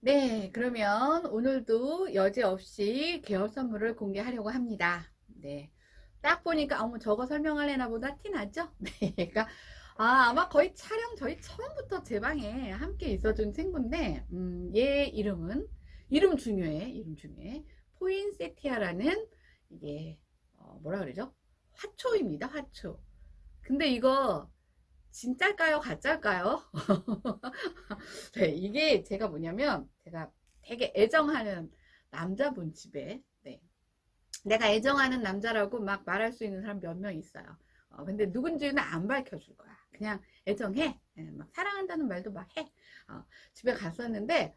네, 그러면 오늘도 여지없이 개업 선물을 공개하려고 합니다. 네. 딱 보니까, 어머, 저거 설명하려나 보다 티 나죠? 네. 그러니까, 아, 아마 거의 촬영 저희 처음부터 제 방에 함께 있어준 친구인데, 음, 얘 이름은, 이름 중요해, 이름 중요해. 포인세티아라는, 이게, 어, 뭐라 그러죠? 화초입니다, 화초. 근데 이거, 진짜일까요? 가짜일까요? 네, 이게 제가 뭐냐면 제가 되게 애정하는 남자분 집에 네. 내가 애정하는 남자라고 막 말할 수 있는 사람 몇 명 있어요. 어, 근데 누군지는 안 밝혀줄 거야. 그냥 애정해. 예, 막 사랑한다는 말도 막 해. 어, 집에 갔었는데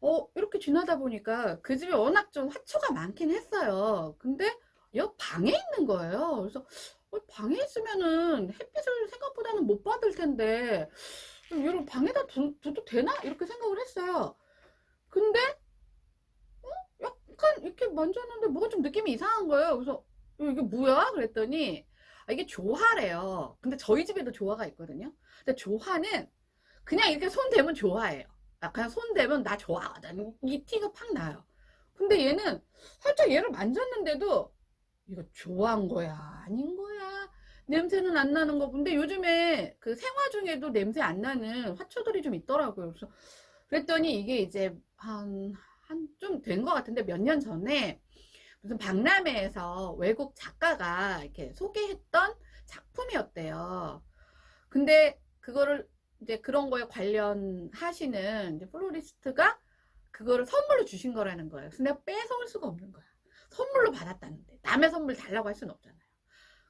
어, 이렇게 지나다 보니까 그 집에 워낙 좀 화초가 많긴 했어요. 근데 옆 방에 있는 거예요. 그래서 어, 방에 있으면은 햇빛을 생각보다는 못 받을 텐데 이런 방에다 두, 둬도 되나? 이렇게 생각을 했어요. 근데 어? 약간 이렇게 만졌는데 뭐가 좀 느낌이 이상한 거예요. 그래서 어, 이게 뭐야? 그랬더니 아, 이게 조화래요. 근데 저희 집에도 조화가 있거든요. 근데 조화는 그냥 이렇게 손 대면 좋아해요. 아, 그냥 손 대면 나 좋아하거든. 이 티가 팍 나요. 근데 얘는 살짝 얘를 만졌는데도 이거 좋아한 거야? 아닌 거야? 냄새는 안 나는 거 근데 요즘에 그 생화 중에도 냄새 안 나는 화초들이 좀 있더라고요. 그래서 그랬더니 이게 이제 한, 한 좀 된 것 같은데 몇 년 전에 무슨 박람회에서 외국 작가가 이렇게 소개했던 작품이었대요. 근데 그거를 이제 그런 거에 관련하시는 플로리스트가 그거를 선물로 주신 거라는 거예요. 그래서 내가 뺏어올 수가 없는 거야. 선물로 받았다는데 남의 선물 달라고 할 수는 없잖아요.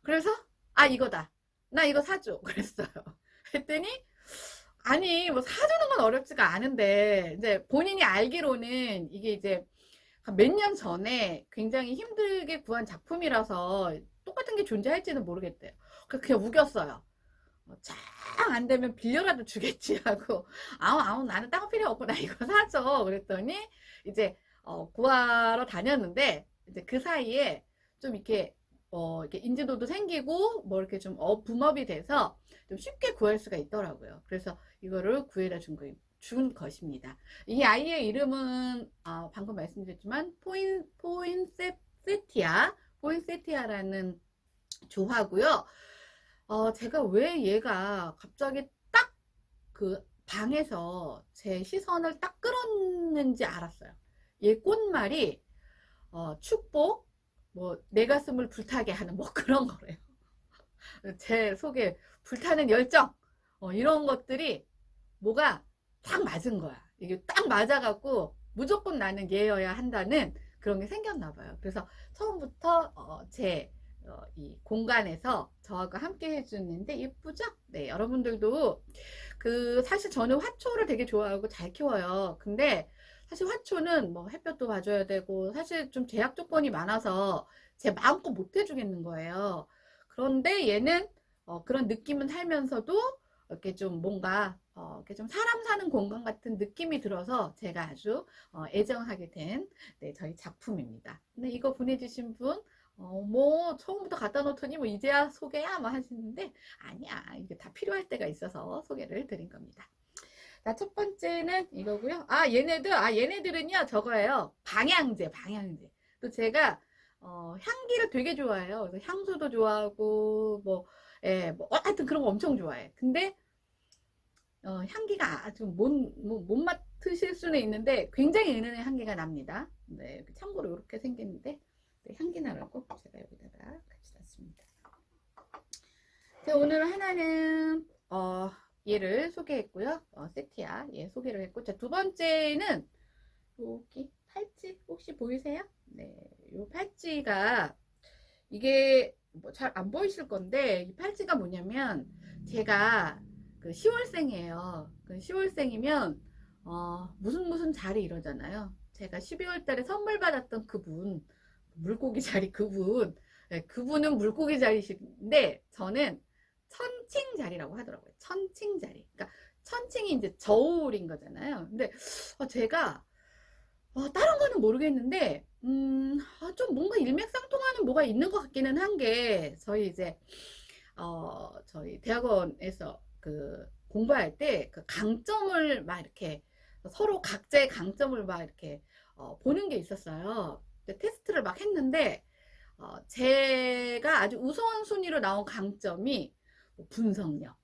그래서 아 이거다. 나 이거 사줘. 그랬어요. 했더니 아니 뭐 사주는 건 어렵지가 않은데 이제 본인이 알기로는 이게 이제 몇 년 전에 굉장히 힘들게 구한 작품이라서 똑같은 게 존재할지는 모르겠대요. 그래서 그냥 우겼어요. 짱안 되면 빌려라도 주겠지 하고 아우 아우 나는 딴거 필요 없고 나 이거 사줘. 그랬더니 이제 어, 구하러 다녔는데 이제 그 사이에 좀 이렇게 어, 이렇게 인지도도 생기고, 뭐 이렇게 좀, 어, 붐업이 돼서 좀 쉽게 구할 수가 있더라고요. 그래서 이거를 구해다 준, 거, 준 것입니다. 이 아이의 이름은, 아, 방금 말씀드렸지만, 포인, 포인세티아, 포인세티아라는 조화고요. 어, 제가 왜 얘가 갑자기 딱 그 방에서 제 시선을 딱 끌었는지 알았어요. 얘 꽃말이, 어, 축복, 뭐, 내 가슴을 불타게 하는 뭐 그런 거래요. 제 속에 불타는 열정, 어, 이런 것들이 뭐가 딱 맞은 거야. 이게 딱 맞아갖고 무조건 나는 얘여야 한다는 그런 게 생겼나 봐요. 그래서 처음부터 어, 제, 어, 이 공간에서 저하고 함께 해주는데 예쁘죠? 네, 여러분들도 그 사실 저는 화초를 되게 좋아하고 잘 키워요. 근데 사실 화초는 뭐 햇볕도 봐줘야 되고 사실 좀 제약 조건이 많아서 제 마음껏 못 해주겠는 거예요. 그런데 얘는 어, 그런 느낌은 살면서도 이렇게 좀 뭔가 어, 이렇게 좀 사람 사는 공간 같은 느낌이 들어서 제가 아주 어, 애정하게 된 네, 저희 작품입니다. 근데 이거 보내주신 분 어, 뭐, 처음부터 갖다 놓더니, 뭐, 이제야 소개야? 뭐 하시는데, 아니야. 이게 다 필요할 때가 있어서 소개를 드린 겁니다. 자, 첫 번째는 이거고요. 아, 얘네들, 아, 얘네들은요, 저거예요. 방향제, 방향제. 또 제가, 어, 향기를 되게 좋아해요. 그래서 향수도 좋아하고, 뭐, 예, 뭐, 어, 하여튼 그런 거 엄청 좋아해. 근데, 어, 향기가 아주 못, 뭐, 못 맡으실 수는 있는데, 굉장히 은은한 향기가 납니다. 네, 참고로 이렇게 생겼는데, 네, 향기 나라고 제가 여기다가 같이 놨습니다. 자, 오늘 하나는, 어, 얘를 소개했고요. 어, 세티아 얘 소개를 했고 자, 두 번째는 여기 팔찌 혹시 보이세요? 네, 요 팔찌가 이게 뭐 잘 안 보이실 건데 이 팔찌가 뭐냐면 제가 그 10월생이에요. 그 10월생이면 어, 무슨 무슨 자리 이러잖아요. 제가 12월 달에 선물 받았던 그분 물고기 자리 그분 네, 그분은 물고기 자리신데 저는 천칭 자리라고 하더라고요. 천칭 자리. 그러니까 천칭이 이제 저울인 거잖아요. 근데 어, 제가 어, 다른 거는 모르겠는데 음, 아, 좀 뭔가 일맥상통하는 뭐가 있는 것 같기는 한 게 저희 이제 어, 저희 대학원에서 그 공부할 때 그 강점을 막 이렇게 서로 각자의 강점을 막 이렇게 어, 보는 게 있었어요. 테스트를 막 했는데 어, 제가 아주 우선순위로 나온 강점이 뭐 분석력,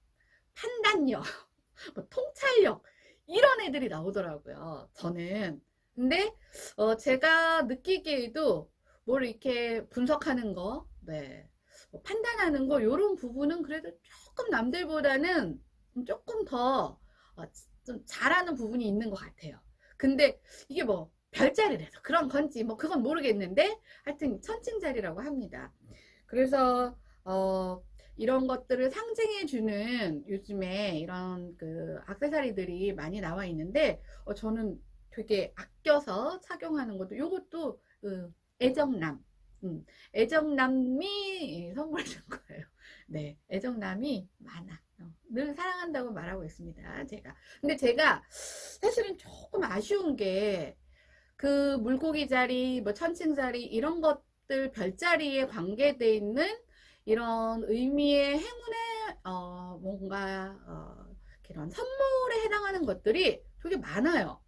판단력, 뭐 통찰력 이런 애들이 나오더라고요. 저는 근데 어, 제가 느끼기에도 뭘 이렇게 분석하는 거, 네, 뭐 판단하는 거 이런 부분은 그래도 조금 남들보다는 조금 더 어, 좀 잘하는 부분이 있는 것 같아요. 근데 이게 뭐 별자리라서 그런 건지 뭐 그건 모르겠는데 하여튼 천칭자리라고 합니다. 그래서 어 이런 것들을 상징해 주는 요즘에 이런 그 액세서리들이 많이 나와 있는데 어 저는 되게 아껴서 착용하는 것도 요것도 그 애정남 음, 애정남이 선물 준 거예요. 네, 애정남이 많아. 어, 늘 사랑한다고 말하고 있습니다. 제가. 근데 제가 사실은 조금 아쉬운 게 그 물고기 자리, 뭐 천칭 자리 이런 것들 별자리에 관계돼 있는 이런 의미의 행운의 어, 뭔가 어, 이런 선물에 해당하는 것들이 되게 많아요.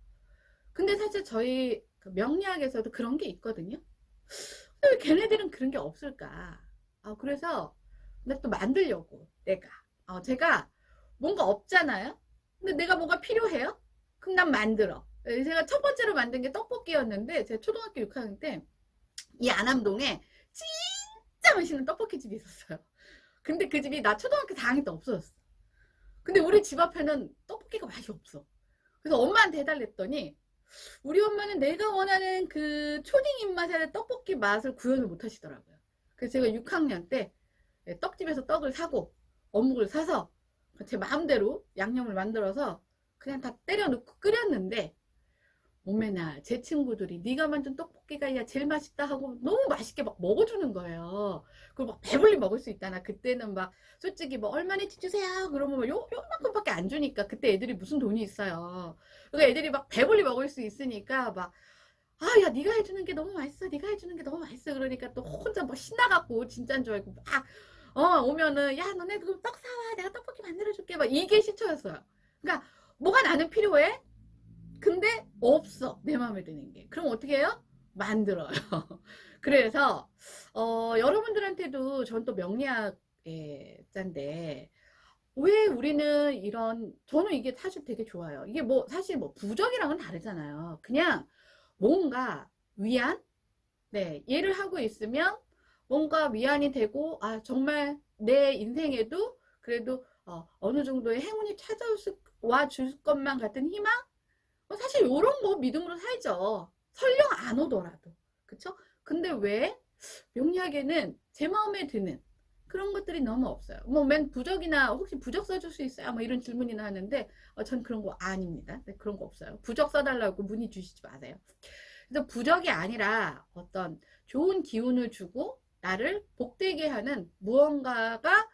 근데 사실 저희 그 명리학에서도 그런 게 있거든요. 근데 왜 걔네들은 그런 게 없을까? 아, 그래서 내가 또 만들려고 내가 어, 제가 뭔가 없잖아요. 근데 내가 뭔가 필요해요? 그럼 난 만들어. 예, 제가 첫 번째로 만든 게 떡볶이였는데 제가 초등학교 6학년 때 이 안암동에 진짜 맛있는 떡볶이 집이 있었어요. 근데 그 집이 나 초등학교 4학년 때 없어졌어. 근데 우리 집 앞에는 떡볶이가 맛이 없어. 그래서 엄마한테 해달랬더니 우리 엄마는 내가 원하는 그 초딩 입맛의 떡볶이 맛을 구현을 못 하시더라고요. 그래서 제가 6학년 때 예, 떡집에서 떡을 사고 어묵을 사서 제 마음대로 양념을 만들어서 그냥 다 때려 넣고 끓였는데 오메나 제 친구들이 네가 만든 떡볶이가 야 제일 맛있다 하고 너무 맛있게 막 먹어주는 거예요. 그리고 막 배불리 먹을 수 있다나 그때는 막 솔직히 뭐 얼마나치 주세요 그러면 막 요, 요만큼밖에 안 주니까 그때 애들이 무슨 돈이 있어요. 그러니까 애들이 막 배불리 먹을 수 있으니까 막 아, 야, 네가 해주는 게 너무 맛있어. 네가 해주는 게 너무 맛있어. 그러니까 또 혼자 뭐 신나갖고 진짜인 줄 알고 막, 어, 오면은, 야, 너네 그럼 떡 사와. 내가 떡볶이 만들어줄게. 막 이게 시초였어요. 그러니까 뭐가 나는 필요해? 근데 없어. 내 마음에 드는 게. 그럼 어떻게 해요? 만들어요. 그래서, 어, 여러분들한테도 전 또 명리학의 짠데, 왜 우리는 이런, 저는 이게 사실 되게 좋아요. 이게 뭐, 사실 뭐 부적이랑은 다르잖아요. 그냥 뭔가 위안? 네, 얘를 하고 있으면 뭔가 위안이 되고, 아, 정말 내 인생에도 그래도 어, 어느 정도의 행운이 찾아와 줄 것만 같은 희망? 어, 사실 이런 거 믿음으로 살죠. 설령 안 오더라도. 그쵸? 근데 왜 명리학에는 제 마음에 드는 그런 것들이 너무 없어요. 뭐, 맨 부적이나 혹시 부적 써줄 수 있어요? 뭐 이런 질문이나 하는데, 어, 전 그런 거 아닙니다. 네, 그런 거 없어요. 부적 써달라고 문의 주시지 마세요. 그래서 부적이 아니라 어떤 좋은 기운을 주고 나를 복되게 하는 무언가가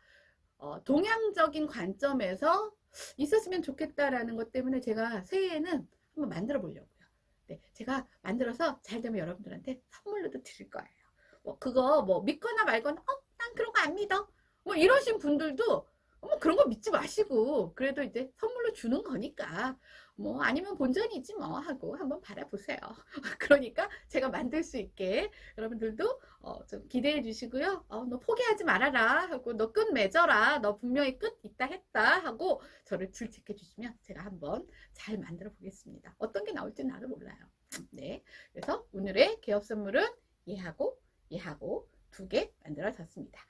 어, 동양적인 관점에서 있었으면 좋겠다라는 것 때문에 제가 새해에는 한번 만들어 보려고요. 네, 제가 만들어서 잘 되면 여러분들한테 선물로도 드릴 거예요. 뭐 그거 뭐 믿거나 말거나 어, 난 그런 거 안 믿어. 뭐 이러신 분들도 뭐 그런 거 믿지 마시고 그래도 이제 선물로 주는 거니까 뭐 아니면 본전이지 뭐 하고 한번 바라보세요. 그러니까 제가 만들 수 있게 여러분들도 어, 좀 기대해 주시고요. 어, 너 포기하지 말아라 하고 너 끝 맺어라. 너 분명히 끝 있다 했다 하고 저를 질책해 주시면 제가 한번 잘 만들어 보겠습니다. 어떤 게 나올지 나도 몰라요. 네. 그래서 오늘의 개업 선물은 얘하고 얘하고 두 개 만들어졌습니다.